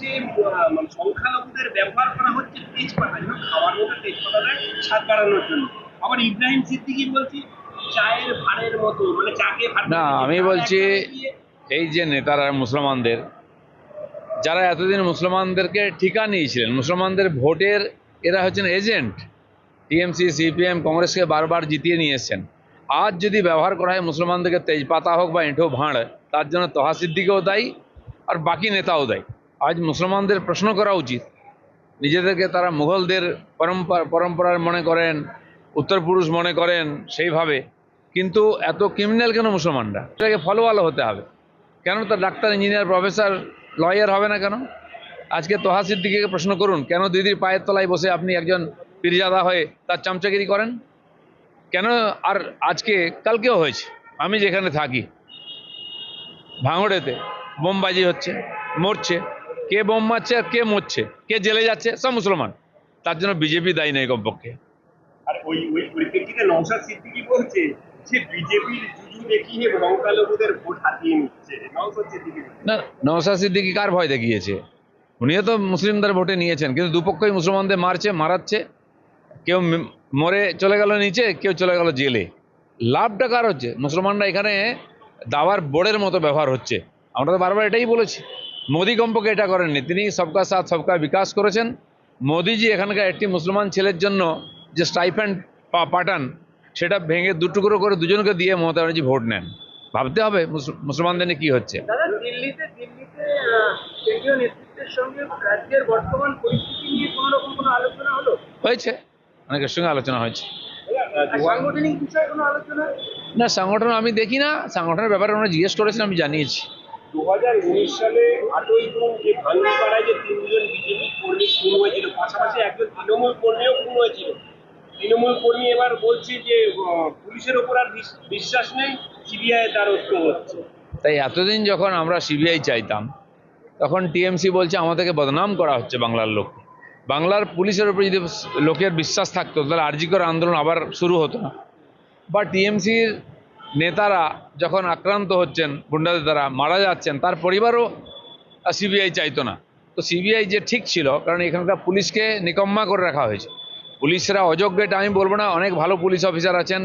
যে মানে সংখ্যালঘুদের ব্যবহার করা হচ্ছে তেজপাতা যেমন খাওয়ার মধ্যে তেজপাতা দেয় স্বাদ বাড়ানোর জন্য। আবার ইব্রাহিম সিদ্দিকি বলছি চায়ের ভাড়ের মতো মানে চাকে না আমি বলছি এই যে নেতারা মুসলমানদের যারা এতদিন মুসলমানদেরকে ঠিকা নিয়েছিলেন মুসলমানদের ভোটের এরা হচ্ছেন এজেন্ট। টিএমসি সিপিএম কংগ্রেসকে বারবার জিতিয়ে নিয়ে এসছেন আজ যদি ব্যবহার করা হয় মুসলমানদেরকে তেজপাতা হোক বা এঁঠো ভাঁড় তার জন্য তহা সিদ্দিকেও দায়ী আর বাকি নেতাও দায়ী। আজ মুসলমানদের প্রশ্ন করা উচিত। নিজেদেরকে তারা মুঘলদের পরম্পরা, পরম্পরার মনে করেন উত্তর পুরুষ মনে করেন সেইভাবে। কিন্তু এত ক্রিমিনাল কেন মুসলমানরা? এটাকে ফলোয়ালো হতে হবে। কেন তার ডাক্তার ইঞ্জিনিয়ার প্রফেসর লয়ার হবে না কেন? আজকে তোহা সিদ্দিকিকে প্রশ্ন করুন, কেন দিদির পায়ের তলায় বসে আপনি একজন পীরজাদা হয়ে তার চামচাগিরি করেন? কেন আর আজকে, কালকেও হয়েছে, আমি যেখানে থাকি, ভাঙড়েতে, বোমবাজি হচ্ছে, মরছে কে বোম মারছে আর কে মরছে কে জেলে যাচ্ছে সব মুসলমান। তার জন্য বিজেপি দায়ী নেই কমপক্ষে। আর ওই ওই পরিপ্রেক্ষিতে নওশাদ সিদ্দিকি বলছে যে বিজেপির জুজু দেখিয়ে সংখ্যালঘুদের ভোট হাতিয়ে নিচ্ছে। নওশাদ সিদ্দিকি না নওশাদ সিদ্দিকি কার ভয় দেখিয়েছে? উনিও তো মুসলিমদের ভোটে নিয়েছেন কিন্তু দুপক্ষই মুসলমানদের মারছে মারাচ্ছে। কেউ মরে চলে গেল নিচে কেউ চলে গেল জেলে। লাভটা কার হচ্ছে? মুসলমানরা এখানে দাওয়ার বোর্ডের মতো ব্যবহার হচ্ছে। আমরা তো বারবার এটাই বলেছি। মোদি কম্পকে এটা করেননি। তিনি সবকা সাথ সবকা বিকাশ করেছেন। মোদিজি এখানকার একটি মুসলমান ছেলের জন্য যে স্টাইফ্যান্ড পাঠান সেটা ভেঙে দুটুকরো করে দুজনকে দিয়ে মমতা ব্যানার্জি ভোট নেন। ভাবতে হবে মুসলমানদের নিয়ে কী হচ্ছে। দাদা দিল্লিতে দিল্লিতে আহ, কেন্দ্রীয় নেতৃত্বের সঙ্গে রাজ্যের বর্তমান পরিস্থিতি নিয়ে কোনো রকম কোনো আলোচনা হলো? হয়েছে। অনেকের সঙ্গে আলোচনা হয়েছে। আলোচনা? না সংগঠন আমি দেখি না। সংগঠনের ব্যাপারে আমরা জিজ্ঞেস করেছেন আমি জানিয়েছি। দু হাজার উনিশ সালে আটই জুন যে ভাঙ্গিপাড়ায় যে তিনজন বিজেপি কর্মী খুন হয়েছিল, পাশাপাশি একজন তৃণমূল কর্মীও খুন হয়েছিল। তৃণমূল কর্মী এবার বলছে যে পুলিশের ওপর আর বিশ্বাস নেই, সিবিআই দ্বারস্থ হচ্ছে তাই এতদিন যখন আমরা সিবিআই চাইতাম, তখন টিএমসি বলছে আমাদেরকে বদনাম করা হচ্ছে বাংলার লোক বাংলার পুলিশের উপর যদি লোকের বিশ্বাস থাকতো, তাহলে আরজিকর আন্দোলন আবার শুরু হতো না। বা টিএমসির নেতারা যখন আক্রান্ত হচ্ছেন, গুন্ডাদের দ্বারা মারা যাচ্ছেন, তার পরিবারও সিবিআই চাইতো না। তো সিবিআই যে ঠিক ছিল, কারণ এখানকার পুলিশকে নিকম্মা করে রাখা হয়েছে। পুলিশরা অযোগ্য এটা আমি বলব না, অনেক ভালো পুলিশ অফিসার আছেন।